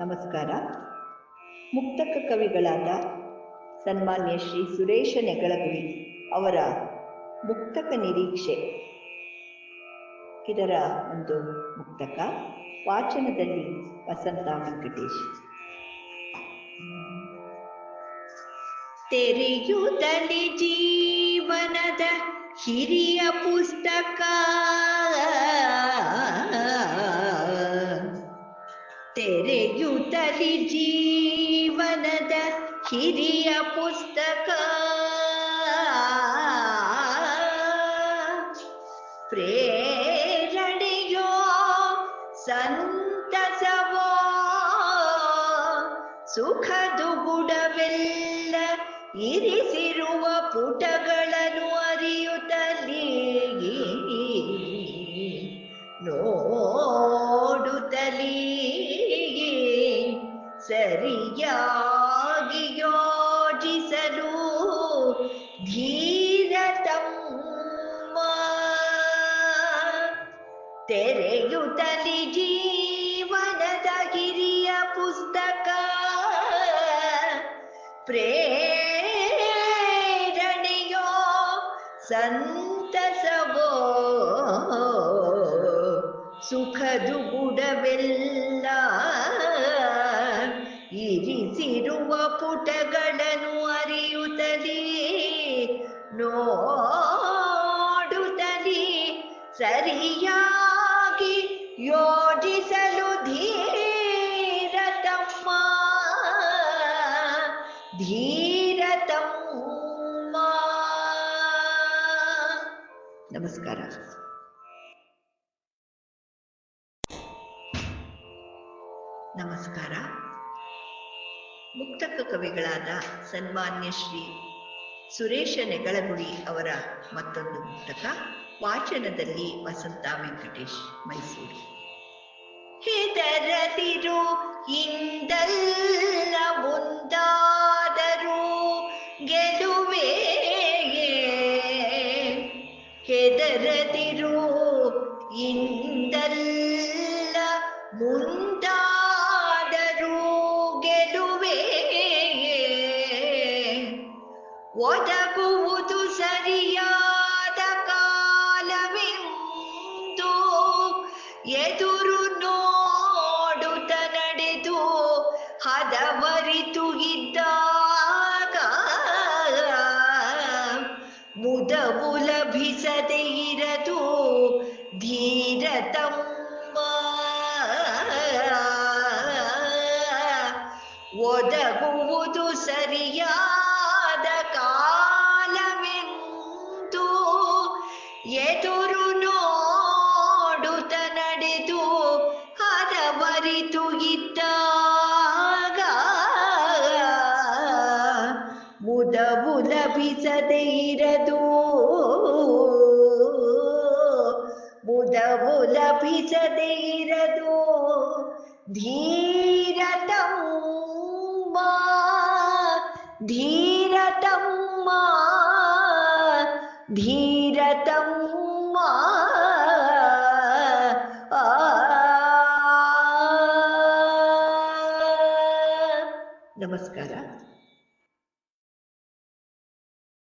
ನಮಸ್ಕಾರ. ಮುಕ್ತಕ ಕವಿಗಳಾದ ಸನ್ಮಾನ್ಯ ಶ್ರೀ ಸುರೇಶ ನೆಗಳಗುಳಿ ಅವರ ಮುಕ್ತಕ ನಿರೀಕ್ಷೆ. ಇದರ ಒಂದು ಮುಕ್ತಕ ವಾಚನದಲ್ಲಿ ವಸಂತ ವೆಂಕಟೇಶ್. ತೆರೆಯುತ್ತಲಿ ಜೀವನದ ಹಿರಿಯ ಪುಸ್ತಕ. ತೆರೆಯುತ್ತಲಿ ಜೀವನದ ಹಿರಿಯ ಪುಸ್ತಕ. ಪ್ರೇರಣೆಯೋ ಸಂತಸವೋ? ಸುಖದು ಗುಡವೆಲ್ಲ ಇರಿಸಿರುವ ಪುಟಗಳನ್ನು ಅರಿಯುತ್ತಲೇ ತೆರೆಯುತ್ತಲಿ ಜೀವನದ ಹಿರಿಯ ಪುಸ್ತಕ. ಪ್ರೇರಣೆಯೋ ಸಂತಸವೋ? ಸುಖದು ಗುಡವೆಲ್ಲ ಇರಿಸಿರುವ ಪುಟಗಳನ್ನು ಅರಿಯುತ್ತಲೇ ನೋಡುತ್ತಲೇ ಸರಿಯಾಗಿ ಯೋಜಿಸಲು ಧೀರತಮ್ಮ. ಧೀರತಮ್ಮ. ನಮಸ್ಕಾರ. ನಮಸ್ಕಾರ. ಮುಕ್ತಕ ಕವಿಗಳಾದ ಸನ್ಮಾನ್ಯ ಶ್ರೀ ಸುರೇಶ ನೆಗಳಗುಡಿ ಅವರ ಮತ್ತೊಂದು ಮುಕ್ತಕ. ವಾಚನದಲ್ಲಿ ವಸಂತ ವೆಂಕಟೇಶ್ ಮೈಸೂರು. ಹೆದರದಿರು ಇಂದಲ್ಲ ಮುಂದಾದರೂ ಗೆಲುವೆ ಹೆದರದಿರು ಇಂದಲ್ಲ ಮುಂದಾದರೂ ಗೆಲುವೆ ಒದಗುವುದು ಸರಿಯಾದ ಎದುರು ನೋಡುತ್ತ ನಡೆದು ಹದವರಿತು ಇದ್ದಾಗ ಮುದವು ಲಭಿಸದೆ ಇರದು ಧೀರತಮ್ಮ. ಒದಗುವುದು ಸರಿಯಾದ ಕಾಲವೆಂದು ಎದುರು ನೋಡುತ್ತ ಮುದವು ಲಭಿಸದೆ ಇರದು ಮುದವು ಲಭಿಸದೆ ಇರದು ಧೀರತಮ್ಮ ಧೀರತಮ್ಮ ಧೀರತಮ್ಮ ಆ ನಮಸ್ಕಾರ